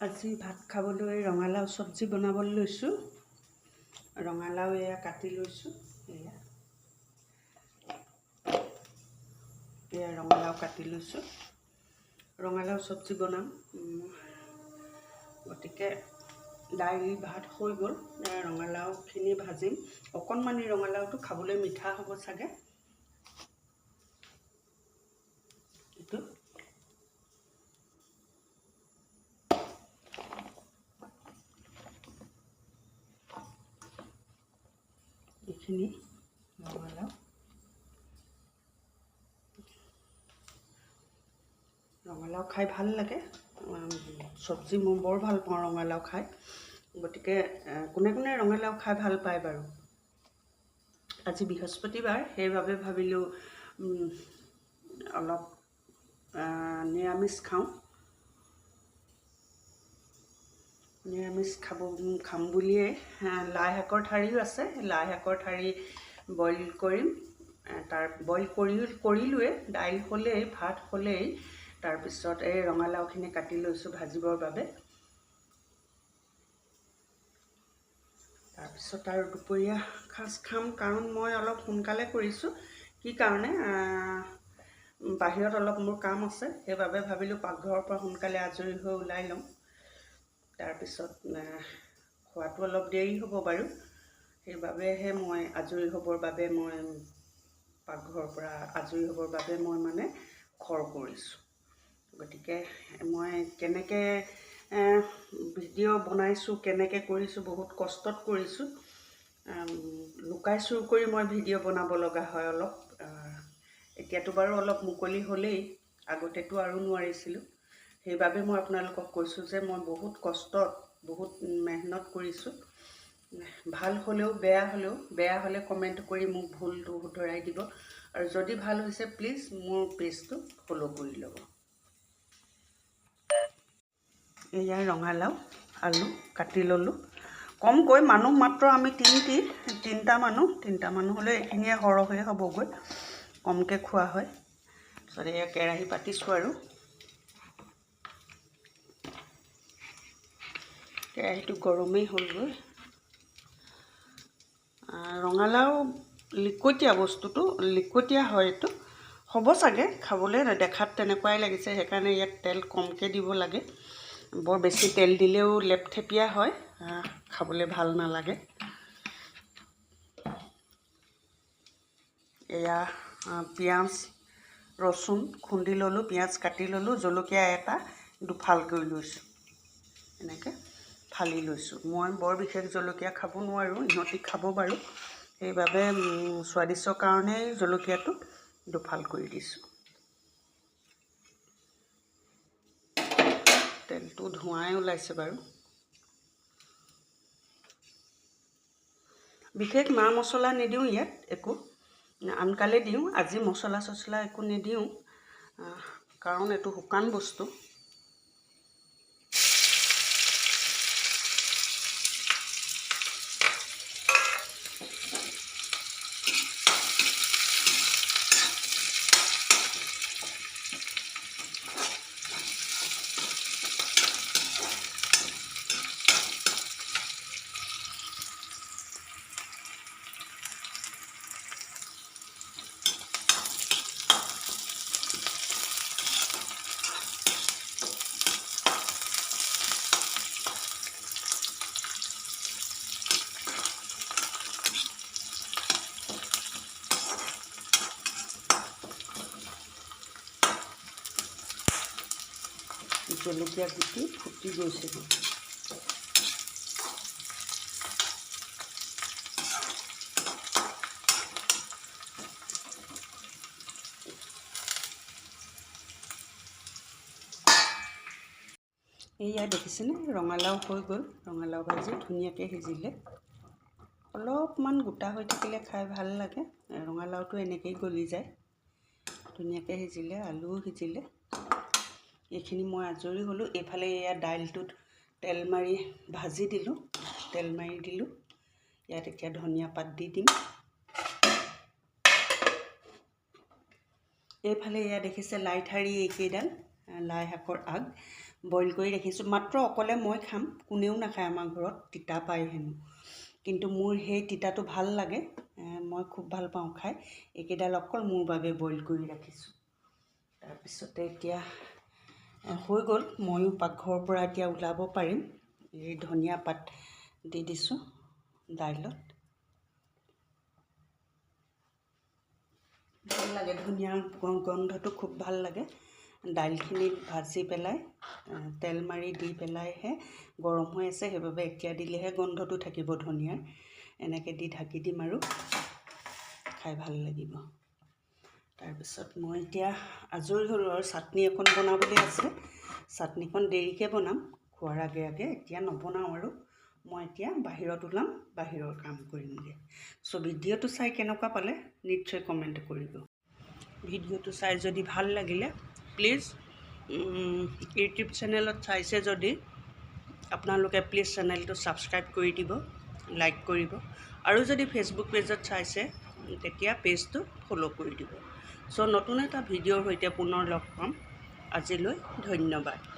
আজি ভাত খাবলৈ ৰঙালাও চব্জি বনাবলৈ লৈছোঁ। ৰঙালাও এয়া কাটি লৈছোঁ এয়া। এয়া ৰঙালাও কাটি লৈছোঁ। ৰঙালাও চব্জি বনাম। গতিকে দাইল ভাত হৈ গ'ল। ৰঙালাওখিনি ভাজিম। অকণমানি ৰঙালাওটো খাবলৈ মিঠা হ'ব চাগে এইটো এইখিনি ৰঙালাও ৰঙালাও খাই ভাল লাগে। চব্জি মই বৰ ভাল পাওঁ ৰঙালাও খাই। গতিকে কোনে কোনে ৰঙালাও খাই ভাল পায় বাৰু? আজি বৃহস্পতিবাৰ সেইবাবে ভাবিলোঁ অলপ নিৰামিষ খাওঁ। নিৰামিষ খাব খাম বুলিয়ে আহ, লাই শাকৰ ঠাৰিও আছে। লাই শাকৰ ঠাৰি বইল কৰিম। তাৰ বইল কৰি কৰিলোৱে। দাইল হ'লেই ভাত হ'লেই। তাৰপিছত এই ৰঙালাওখিনি কাটি লৈছোঁ ভাজিবৰ বাবে। তাৰপিছত আৰু দুপৰীয়া সাজ খাম কাৰণ মই অলপ সোনকালে কৰিছোঁ। কি কাৰণে? বাহিৰত অলপ মোৰ কাম আছে। সেইবাবে ভাবিলোঁ পাকঘৰৰ পৰা সোনকালে আজৰি হৈ ওলাই লওঁ। তাৰপিছত খোৱাটো অলপ দেৰি হ'ব বাৰু। সেইবাবেহে মই আজৰি হ'বৰ বাবে মই পাকঘৰৰ পৰা আজৰি হ'বৰ বাবে মই মানে খৰ কৰিছোঁ। গতিকে মই কেনেকৈ ভিডিঅ' বনাইছোঁ কেনেকৈ কৰিছোঁ বহুত কষ্টত কৰিছোঁ। লুকাই চুৰ কৰি মই ভিডিঅ' বনাব লগা হয় অলপ। এতিয়াতো বাৰু অলপ মুকলি হ'লেই আগতেতো আৰু নোৱাৰিছিলোঁ। সেইবাবে মই আপোনালোকক কৈছোঁ যে মই বহুত কষ্টত বহুত মেহনত কৰিছোঁ। ভাল হ'লেও বেয়া হ'লেও বেয়া হ'লে কমেণ্ট কৰি মোক ভুলটো শুধৰাই দিব। আৰু যদি ভাল হৈছে প্লিজ মোৰ পেজটো ফ'ল' কৰি ল'ব। এয়া ৰঙালাও আলু কাটি ল'লোঁ। কমকৈ মানুহ মাত্ৰ আমি তিনিটি তিনিটা মানুহ তিনিটা মানুহ হ'লে এইখিনিয়ে সৰহে হ'বগৈ। কমকৈ খোৱা হয়। তাৰপিছত এয়া কেৰাহী পাতিছোঁ আৰু। কেৰাহীটো গৰমেই হ'লগৈ ৰঙালাও লিকটীয়া বস্তুটো লিকটীয়া হয় এইটো। হ'ব চাগে খাবলৈ দেখাত তেনেকুৱাই লাগিছে সেইকাৰণে ইয়াত তেল কমকৈ দিব লাগে। বৰ বেছি তেল দিলেও লেপথেপীয়া হয় খাবলৈ ভাল নালাগে। এয়া পিঁয়াজ ৰচুন খুন্দি ল'লোঁ পিঁয়াজ কাটি ল'লোঁ জলকীয়া এটা দুফাল কৰি লৈছোঁ। এনেকৈ। ফালি লৈছোঁ। মই বৰ বিশেষ জলকীয়া খাব নোৱাৰোঁ ইহঁতি খাব বাৰু। সেইবাবে স্বাদিষ্টৰ কাৰণেই জলকীয়াটো দুফাল কৰি দিছোঁ। তেলটো ধোঁৱাই ওলাইছে বাৰু। বিশেষ মা মছলা নিদিওঁ ইয়াত একো। আনকালে দিওঁ আজি মছলা চছলা একো নিদিওঁ। কাৰণ এইটো শুকান বস্তু। জলকীয়া গুটি ফুটি গৈছেগৈ এইয়া দেখিছেনে? ৰঙালাও হৈ গ'ল। ৰঙালাও ভাজি ধুনীয়াকৈ সিজিলে। অলপমান গোটা হৈ থাকিলে খাই ভাল লাগে। ৰঙালাওটো এনেকৈয়ে গলি যায়। ধুনীয়াকৈ সিজিলে আলুও সিজিলে। এইখিনি মই আজৰি হ'লোঁ। এইফালে এয়া দাইলটোত তেল মাৰি ভাজি দিলোঁ। তেল মাৰি দিলোঁ। ইয়াত এতিয়া ধনিয়া পাত দি দিম। এইফালে এয়া দেখিছে লাই ঠাৰি এইকেইডাল লাই শাকৰ আগ। বইল কৰি ৰাখিছোঁ। মাত্ৰ অকলে মই খাম কোনেও নাখায় আমাৰ ঘৰত তিতা পায় হেনো। কিন্তু মোৰ সেই তিতাটো ভাল লাগে মই খুব ভাল পাওঁ খাই। এইকেইডাল অকল মোৰ বাবে বইল কৰি ৰাখিছোঁ। তাৰপিছতে এতিয়া হৈ গ'ল। ময়ো পাকঘৰৰ পৰা এতিয়া ওলাব পাৰিম। এই ধনিয়া পাত দি দিছোঁ দাইলত। ভাল লাগে ধুনীয়া গন্ধটো খুব ভাল লাগে। দাইলখিনি ভাজি পেলাই তেল মাৰি দি পেলাইহে গৰম হৈ আছে সেইবাবে এতিয়া দিলেহে গন্ধটো থাকিব ধনিয়াৰ। এনেকৈ দি ঢাকি দিম আৰু। খাই ভাল লাগিব। তাৰপিছত মই এতিয়া আজৰি হ'লোঁ আৰু চাটনি এখন বনাবলৈ আছে। চাটনিখন দেৰিকৈ বনাম খোৱাৰ আগে আগে এতিয়া নবনাওঁ আৰু। মই এতিয়া বাহিৰত ওলাম বাহিৰৰ কাম কৰিমগৈ। চ' ভিডিঅ'টো চাই কেনেকুৱা পালে নিশ্চয় কমেণ্ট কৰিব। ভিডিঅ'টো চাই যদি ভাল লাগিলে প্লিজ ইউটিউব চেনেলত চাইছে যদি আপোনালোকে প্লিজ চেনেলটো ছাবস্ক্ৰাইব কৰি দিব লাইক কৰিব। আৰু যদি ফেচবুক পেজত চাইছে তেতিয়া পেজটো ফ'ল' কৰি দিব। চ' নতুন এটা ভিডিঅ'ৰ সৈতে পুনৰ লগ পাম। আজিলৈ ধন্যবাদ।